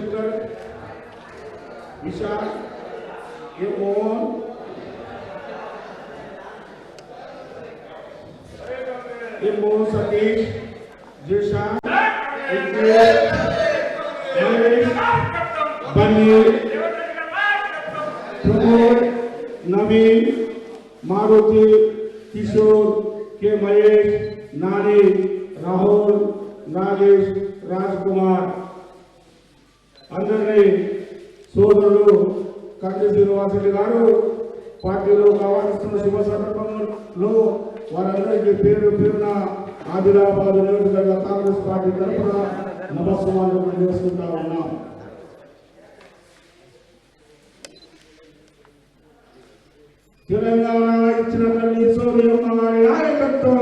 क्षेत्र दिशा ये मोहन सतीश दिशा बनीर प्रमोद नवीन, मारुति, किशोर, के महेश, नारी, राहुल, नागेश, राजकुमार। అందరినీ సోదరుడు కంటి శ్రీనివాసులు గారు పార్టీలో కావాల్సిన శుభ సందర్భంలో వారందరికీ పేరు పేరున ఆదిలాబాద్ నియోజకవర్గ కాంగ్రెస్ పార్టీ తరఫున నమస్కారం చేసుకుంటా ఉన్నాం. తెలంగాణ ఇచ్చినటువంటి తల్లి సోనియమ్మ నాయకత్వం.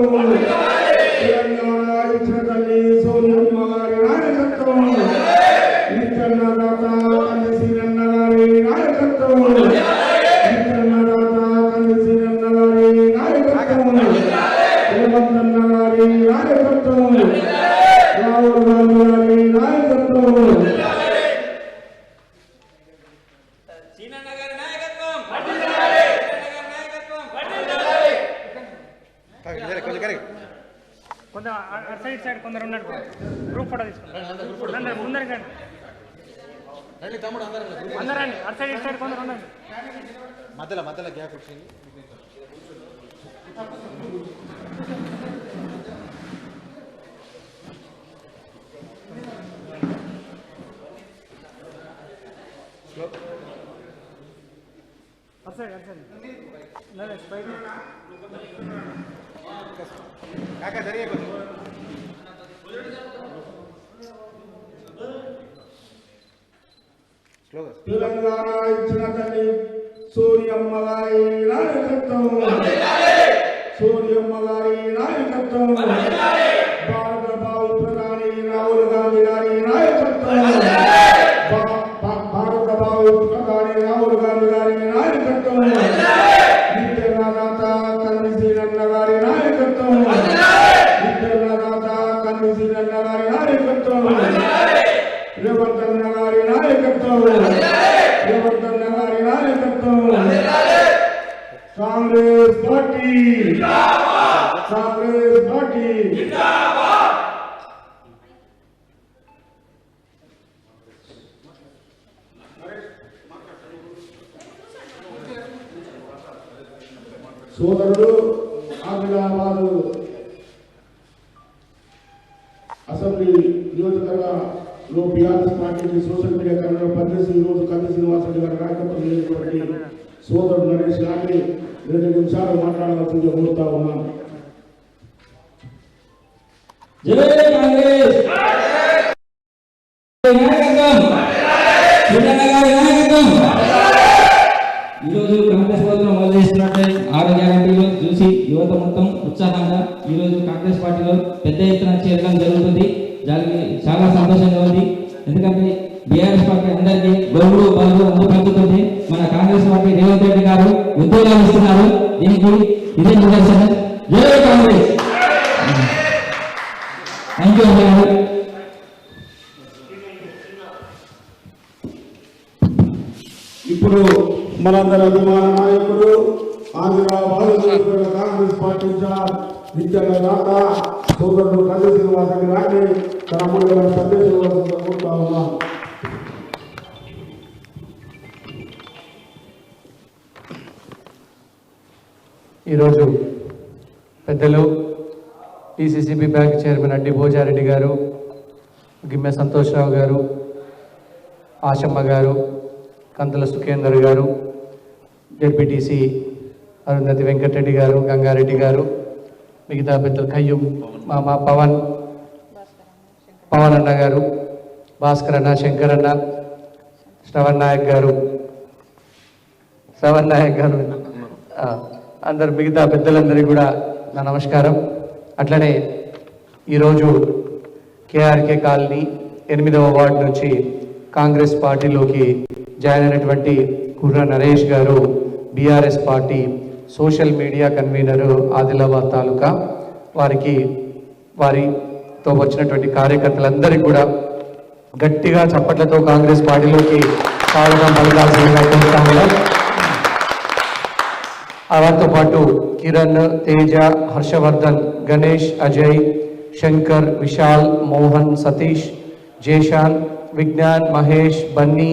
గారి అ- అటు సైడ్ సైడ్ కొందరు ఉన్నాడు గ్రూప్ ఫోటో తీసుకుంటారు రండి, ముందరికి రండి. అందరూ రండి అటు సైడ్ ఇటు సైడ్ కొందరు ఉండండి మధ్యలో మధ్యలో గ్యాప్ వచ్చింది. సైడ్ అటు సైడ్ నరేష్ బయట కాకా తెలంగాణ ఇచ్చిన తల్లి సూర్యమ్మ గారి నాయకత్వం. సూర్యమ్మ గారి నాయకత్వం కన్వి శ్రీరన్న గారి నాయకత్వం రేవంతన్న గారి నాయకత్వం రేవంతన్న గారి నాయకత్వం కాంగ్రెస్ పార్టీ కాంగ్రెస్ పార్టీ సోదరుడు ఆదిలాబాద్ నియోజకవర్గంలో పార్టీ పార్టీకి సోషల్ మీడియా కన్నా పనిచేసిన ఈ రోజు కంది శ్రీనివాసరెడ్డి గారు నాయకత్వం లేనటువంటి సోదరుడు నరేష్ గారిని రెండు నిమిషాలు మాట్లాడవలసిందిగా కోరుతా ఉన్నాను. జై కాంగ్రెస్! ఈరోజు కాంగ్రెస్ ప్రభుత్వం అమలు చేస్తున్నట్టే ఆరు గ్యారంటీలు చూసి యువత మొత్తం ఉత్సాహంగా ఈరోజు కాంగ్రెస్ పార్టీలో పెద్ద ఎత్తున చేరడం జరుగుతుంది. దానికి చాలా సంతోషంగా ఉంది. ఎందుకంటే బీఆర్ఎస్ పార్టీ అందరికీ గౌరవ బలు అందరూ పంచుతుంది మన కాంగ్రెస్ పార్టీ రేవంత్ రెడ్డి గారు ఉద్యోగాలు ఇస్తున్నారు. దీనికి ఇదే నిదర్శనం. జయ కాంగ్రెస్! థ్యాంక్ యూ గారు. ఇప్పుడు మనందరి అభిమాన నాయకుడు ఆంధ్ర భారతదేశ కాంగ్రెస్ పార్టీ ఇన్ఛార్జ్ నిత్యాల రాక. సోదరుడు కంది శ్రీనివాసరెడ్డి గారిని తన గారు సందేశం ఇవ్వాల్సిందిగా కోరుతా ఉన్నాను ఈరోజు పెద్దలు పిసిసిబి బ్యాంక్ చైర్మన్ అడ్డి భోజారెడ్డి గారు గిమ్మె సంతోష్రావు గారు ఆశమ్మ గారు కందుల సుఖేందర్ గారు జడ్పీటీసీ అరుంధతి వెంకటరెడ్డి గారు గంగారెడ్డి గారు మిగతా పెద్దలు కయ్యూమ్ మా మా పవన్ పవన్ అన్న గారు భాస్కర్ అన్న శంకర్ అన్న శ్రవణ్ నాయక్ గారు. శ్రవణ్ నాయక్ గారు. అందరు మిగతా పెద్దలందరికీ కూడా నా నమస్కారం. అట్లనే ఈరోజు కేఆర్కే కాలనీ ఎనిమిదవ వార్డు నుంచి కాంగ్రెస్ పార్టీలోకి జాయిన్ అయినటువంటి కుర్ర నరేష్ గారు BRS party social media convener Adilabad taluka వారికి వారితో వచ్చినటువంటి కార్యకర్తలందరికీ కూడా గట్టిగా చప్పట్లతో కాంగ్రెస్ పార్టీలోకి స్వాగతం పలకాల్సిందిగా కోరుతాము వారితో పాటు కిరణ్ తేజ హర్షవర్ధన్ గణేష్ అజయ్ శంకర్ విశాల్ మోహన్ సతీష్ జేషాన్ విజ్ఞాన్ మహేష్ బన్నీ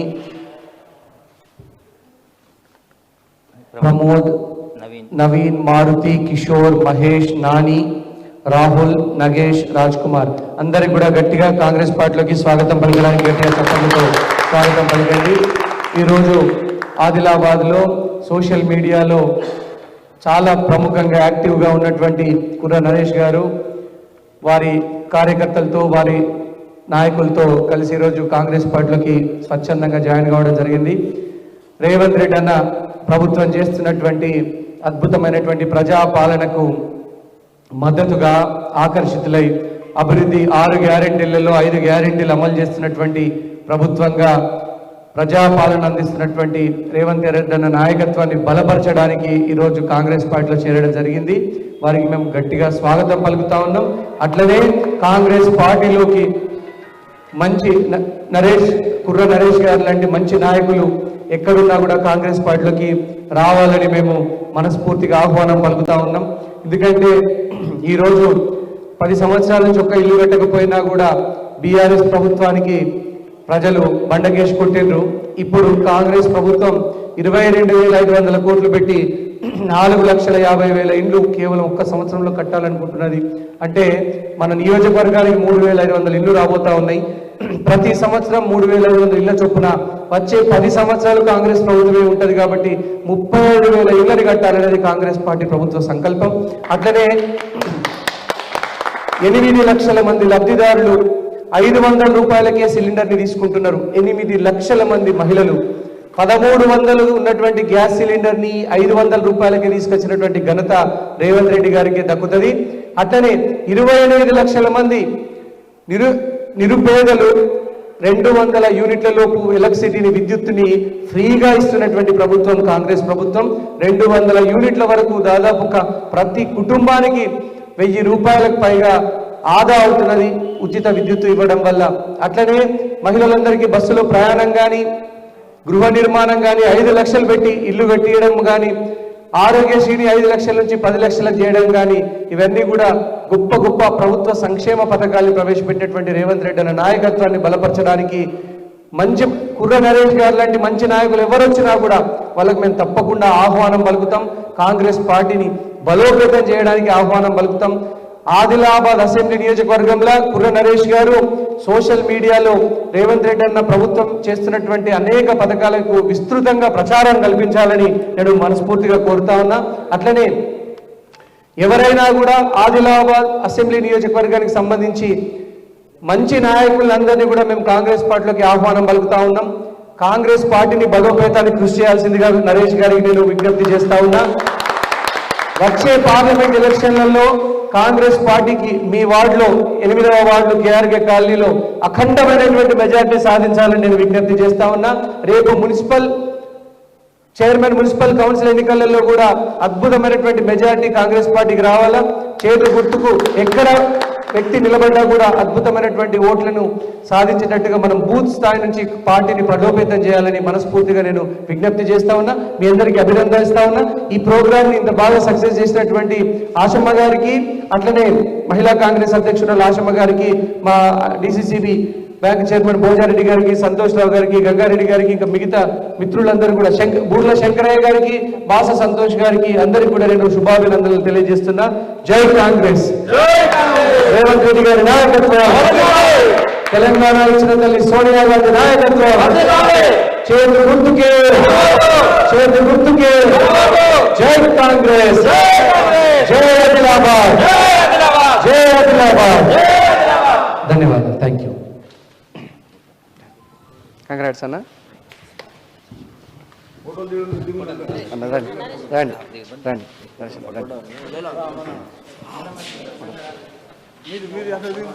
ప్రమోద్ నవీన్ మారుతి కిషోర్ మహేష్ నాని రాహుల్ నగేష్ రాజ్ కుమార్ అందరికి కూడా గట్టిగా కాంగ్రెస్ పార్టీలోకి స్వాగతం పలకడానికి గట్టిగా చప్పట్లతో స్వాగతం పలకండి. ఈరోజు ఆదిలాబాద్లో సోషల్ మీడియాలో చాలా ప్రముఖంగా యాక్టివ్గా ఉన్నటువంటి కుర్ర నరేష్ గారు వారి కార్యకర్తలతో వారి నాయకులతో కలిసి ఈరోజు కాంగ్రెస్ పార్టీలోకి స్వచ్ఛందంగా జాయిన్ కావడం జరిగింది. రేవంత్ రెడ్డి అన్న ప్రభుత్వం చేస్తున్నటువంటి అద్భుతమైనటువంటి ప్రజాపాలనకు మద్దతుగా ఆకర్షితులై అభివృద్ధి ఆరు గ్యారెంటీలలో ఐదు గ్యారెంటీలు అమలు చేస్తున్నటువంటి ప్రభుత్వంగా ప్రజాపాలన అందిస్తున్నటువంటి రేవంత్ రెడ్డి అన్న నాయకత్వాన్ని బలపరచడానికి ఈరోజు కాంగ్రెస్ పార్టీలో చేరడం జరిగింది. వారికి మేము గట్టిగా స్వాగతం పలుకుతా ఉన్నాం. అట్లనే కాంగ్రెస్ పార్టీలోకి మంచి నరేష్ కుర్ర నరేష్ గారు లాంటి మంచి నాయకులు ఎక్కడున్నా కూడా కాంగ్రెస్ పార్టీలోకి రావాలని మేము మనస్ఫూర్తిగా ఆహ్వానం పలుకుతా ఉన్నాం. ఎందుకంటే ఈరోజు పది సంవత్సరాల నుంచి ఒక్క ఇల్లు కట్టకపోయినా కూడా బీఆర్ఎస్ ప్రభుత్వానికి ప్రజలు బండకేసి కొట్టిండ్రు ఇప్పుడు కాంగ్రెస్ ప్రభుత్వం ఇరవై రెండు వేల ఐదు వందల కోట్లు పెట్టి నాలుగు లక్షల యాభై వేల ఇండ్లు కేవలం ఒక్క సంవత్సరంలో కట్టాలనుకుంటున్నది. అంటే మన నియోజకవర్గానికి మూడు వేల ఐదు వందల ఇల్లు రాబోతా ఉన్నాయి. ప్రతి సంవత్సరం మూడు వేల ఐదు వందల ఇళ్ళ చొప్పున వచ్చే పది సంవత్సరాలు కాంగ్రెస్ ప్రభుత్వమే ఉంటది కాబట్టి ముప్పై ఐదు వేల ఇళ్ళని కట్టాలనేది కాంగ్రెస్ పార్టీ ప్రభుత్వ సంకల్పం. అట్లనే ఎనిమిది లక్షల మంది లబ్ధిదారులు ఐదు వందల రూపాయలకే సిలిండర్ని తీసుకుంటున్నారు. ఎనిమిది లక్షల మంది మహిళలు. పదమూడు వందలు ఉన్నటువంటి గ్యాస్ సిలిండర్ని ఐదు వందల రూపాయలకి తీసుకొచ్చినటువంటి ఘనత రేవంత్ రెడ్డి గారికి దక్కుతుంది. అట్లనే ఇరవై ఎనిమిది లక్షల మంది నిరు నిరుపేదలు రెండు వందల యూనిట్ల లోపు ఎలక్ట్రిసిటీని విద్యుత్తుని ఫ్రీగా ఇస్తున్నటువంటి ప్రభుత్వం కాంగ్రెస్ ప్రభుత్వం రెండు వందల యూనిట్ల వరకు దాదాపు ప్రతి కుటుంబానికి వెయ్యి రూపాయలకు పైగా ఆదా అవుతున్నది ఉచిత విద్యుత్ ఇవ్వడం వల్ల. అట్లనే మహిళలందరికీ బస్సులో ప్రయాణం కానీ గృహ నిర్మాణం కానీ ఐదు లక్షలు పెట్టి ఇల్లు కట్టియడం కానీ ఆరోగ్యశ్రీని ఐదు లక్షల నుంచి పది లక్షలు చేయడం కానీ ఇవన్నీ కూడా గొప్ప గొప్ప ప్రభుత్వ సంక్షేమ పథకాలు ప్రవేశపెట్టినటువంటి రేవంత్ రెడ్డి అన్న నాయకత్వాన్ని బలపరచడానికి మంచి కుర్ర నరేష్ గారు లాంటి మంచి నాయకులు ఎవరొచ్చినా కూడా వాళ్ళకి మేము తప్పకుండా ఆహ్వానం పలుకుతాం. కాంగ్రెస్ పార్టీని బలోపేతం చేయడానికి ఆహ్వానం పలుకుతాం. ఆదిలాబాద్ అసెంబ్లీ నియోజకవర్గంలో కుర్ర నరేష్ గారు సోషల్ మీడియాలో రేవంత్ రెడ్డి అన్న ప్రభుత్వం చేస్తున్నటువంటి అనేక పథకాలకు విస్తృతంగా ప్రచారం కల్పించాలని నేను మనస్ఫూర్తిగా కోరుతా ఉన్నా. అట్లనే ఎవరైనా కూడా ఆదిలాబాద్ అసెంబ్లీ నియోజకవర్గానికి సంబంధించి మంచి నాయకులందరినీ కూడా మేము కాంగ్రెస్ పార్టీలోకి ఆహ్వానం పలుకుతా ఉన్నాం. కాంగ్రెస్ పార్టీని బలోపేతానికి కృషి చేయాల్సిందిగా నరేష్ గారికి నేను విజ్ఞప్తి చేస్తా ఉన్నా. వచ్చే పార్లమెంట్ ఎలక్షన్లలో కాంగ్రెస్ పార్టీకి మీ వార్డులో ఎనిమిదవ వార్డు కేఆర్కే కాలనీలో అఖండమైనటువంటి మెజార్టీ సాధించాలని నేను విజ్ఞప్తి చేస్తా ఉన్నా. రేపు మున్సిపల్ చైర్మన్ మున్సిపల్ కౌన్సిల్ ఎన్నికలలో కూడా అద్భుతమైనటువంటి మెజారిటీ కాంగ్రెస్ పార్టీకి రావాలా? చేతులు గుర్తుకు ఎక్కడ వ్యక్తి నిలబడ్డా కూడా అద్భుతమైనటువంటి ఓట్లను సాధించినట్టుగా మనం బూత్ స్థాయి నుంచి పార్టీని ప్రలోభేతం చేయాలని మనస్ఫూర్తిగా నేను విజ్ఞప్తి చేస్తా ఉన్నా. మీ అందరికీ అభినందనిస్తా ఉన్నా. ఈ ప్రోగ్రామ్ని ఇంత బాగా సక్సెస్ చేసినటువంటి ఆశమ్మ గారికి అట్లనే మహిళా కాంగ్రెస్ అధ్యక్షురాలు ఆశమ్మ గారికి మా డిసిసిబి బ్యాంక్ చైర్మన్ భోజారెడ్డి గారికి సంతోష్ రావు గారికి గంగారెడ్డి గారికి ఇంకా మిగతా మిత్రులందరూ కూడా శంక బూర్ల శంకరయ్య గారికి బాస సంతోష్ గారికి అందరికి కూడా నేను శుభాభినందనలు తెలియజేస్తున్నా. జై కాంగ్రెస్! రేవంత్ రెడ్డి గారి నాయకత్వం. తెలంగాణ ఇచ్చిన తల్లి సోనియా గాంధీ నాయకత్వం. చేతి గుర్తుకే. చేతి గుర్తుకే. జై కాంగ్రెస్. జై ఆదిలాబాద్. జై ఆదిలాబాద్. ధన్యవాదాలు. Thank you. కంగ్రాట్స్ అన్న. అన్న రండి. రండి. రండి. దర్శనం Oh, mira, mira.